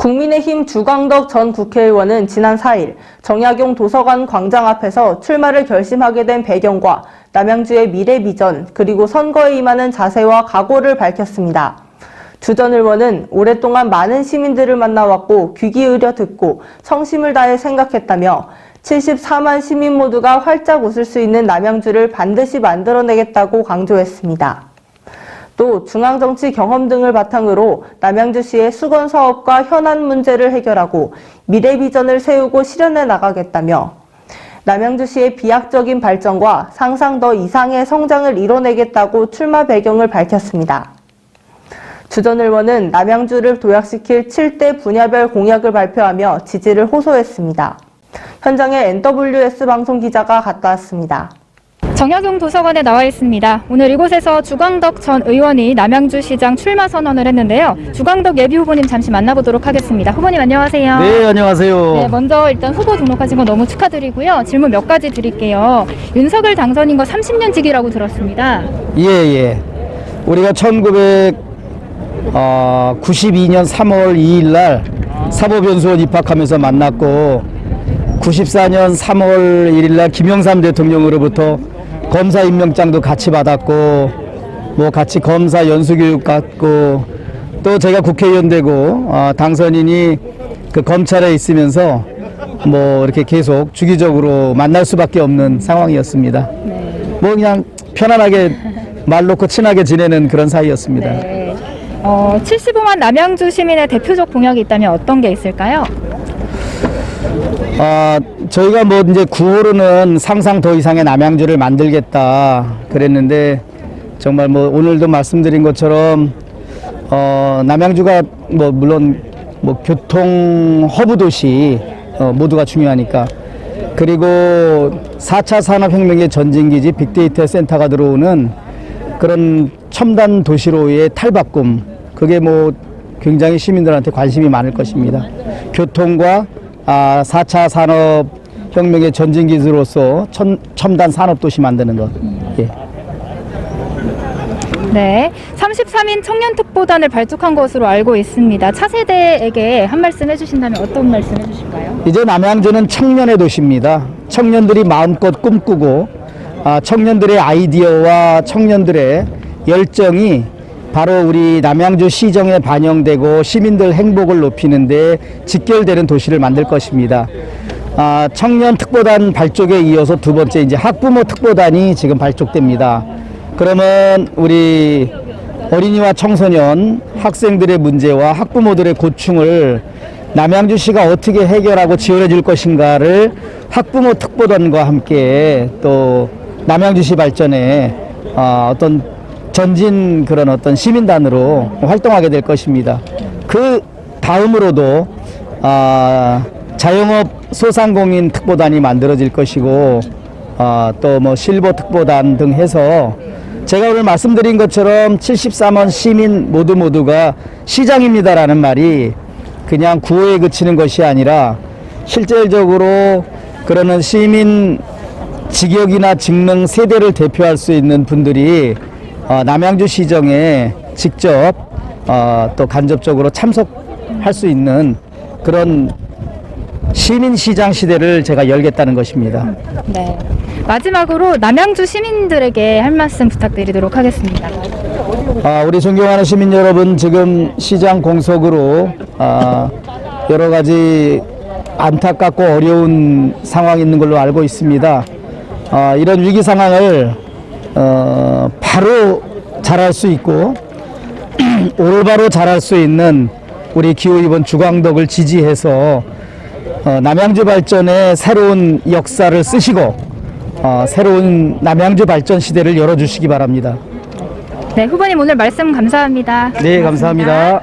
국민의힘 주광덕 전 국회의원은 지난 4일 정약용 도서관 광장 앞에서 출마를 결심하게 된 배경과 남양주의 미래 비전 그리고 선거에 임하는 자세와 각오를 밝혔습니다. 주 전 의원은 오랫동안 많은 시민들을 만나왔고 귀 기울여 듣고 성심을 다해 생각했다며 74만 시민 모두가 활짝 웃을 수 있는 남양주를 반드시 만들어내겠다고 강조했습니다. 또 중앙정치 경험 등을 바탕으로 남양주시의 수건 사업과 현안 문제를 해결하고 미래 비전을 세우고 실현해 나가겠다며 남양주시의 비약적인 발전과 상상 더 이상의 성장을 이뤄내겠다고 출마 배경을 밝혔습니다. 주전 의원은 남양주를 도약시킬 7대 분야별 공약을 발표하며 지지를 호소했습니다. 현장에 NWS 방송 기자가 갔다 왔습니다. 정약용 도서관에 나와 있습니다. 오늘 이곳에서 주광덕 전 의원이 남양주시장 출마 선언을 했는데요. 주광덕 예비 후보님 잠시 만나보도록 하겠습니다. 후보님 안녕하세요. 네, 안녕하세요. 네, 먼저 일단 후보 등록하신 거 너무 축하드리고요. 질문 몇 가지 드릴게요. 윤석열 당선인 거 30년 지기라고 들었습니다. 예, 예. 우리가 1992년 3월 2일 날 사법연수원 입학하면서 만났고 94년 3월 1일 날 김영삼 대통령으로부터 검사 임명장도 같이 받았고 뭐 같이 검사 연수교육 받고 또 제가 국회의원 되고 어, 당선인이 그 검찰에 있으면서 뭐 이렇게 계속 주기적으로 만날 수밖에 없는 상황이었습니다. 뭐 그냥 편안하게 말 놓고 친하게 지내는 그런 사이였습니다. 네. 어, 75만 남양주 시민의 대표적 공약이 있다면 어떤 게 있을까요? 아, 저희가 뭐 이제 9호로는 상상 더 이상의 남양주를 만들겠다 그랬는데 정말 뭐 오늘도 말씀드린 것처럼 어, 남양주가 뭐 물론 뭐 교통 허브 도시 어, 모두가 중요하니까 그리고 4차 산업혁명의 전진기지 빅데이터 센터가 들어오는 그런 첨단 도시로의 탈바꿈 그게 뭐 굉장히 시민들한테 관심이 많을 것입니다. 교통과 아, 4차 산업 혁명의 전진기지로서 천, 첨단 산업 도시 만드는 것. 예. 네. 33인 청년특보단을 발족한 것으로 알고 있습니다. 차세대에게 한 말씀 해주신다면 어떤 말씀 해주실까요? 이제 남양주는 청년의 도시입니다. 청년들이 마음껏 꿈꾸고 아, 청년들의 아이디어와 청년들의 열정이 바로 우리 남양주 시정에 반영되고 시민들 행복을 높이는데 직결되는 도시를 만들 것입니다. 아, 청년 특보단 발족에 이어서 두 번째 이제 학부모 특보단이 지금 발족됩니다. 그러면 우리 어린이와 청소년, 학생들의 문제와 학부모들의 고충을 남양주시가 어떻게 해결하고 지원해 줄 것인가를 학부모 특보단과 함께 또 남양주시 발전에 어, 어떤 전진 그런 어떤 시민단으로 활동하게 될 것입니다. 그 다음으로도 아, 자영업 소상공인 특보단이 만들어질 것이고 아, 또뭐 실버 특보단 등 해서 제가 오늘 말씀드린 것처럼 74만 시민 모두 모두가 시장입니다라는 말이 그냥 구호에 그치는 것이 아니라 실질적으로 그러는 시민 직역이나 직능 세대를 대표할 수 있는 분들이 어, 남양주 시정에 직접 어, 또 간접적으로 참석할 수 있는 그런 시민 시장 시대를 제가 열겠다는 것입니다. 네. 마지막으로 남양주 시민들에게 할 말씀 부탁드리도록 하겠습니다. 아, 우리 존경하는 시민 여러분, 지금 시장 공석으로 아, 여러 가지 안타깝고 어려운 상황이 있는 걸로 알고 있습니다. 아, 이런 위기 상황을 어, 바로 잘할 수 있고 올바로 잘할 수 있는 우리 기후 이번 주광덕을 지지해서 어, 남양주 발전의 새로운 역사를 쓰시고 어, 새로운 남양주 발전 시대를 열어주시기 바랍니다. 네, 후보님 오늘 말씀 감사합니다. 네, 감사합니다.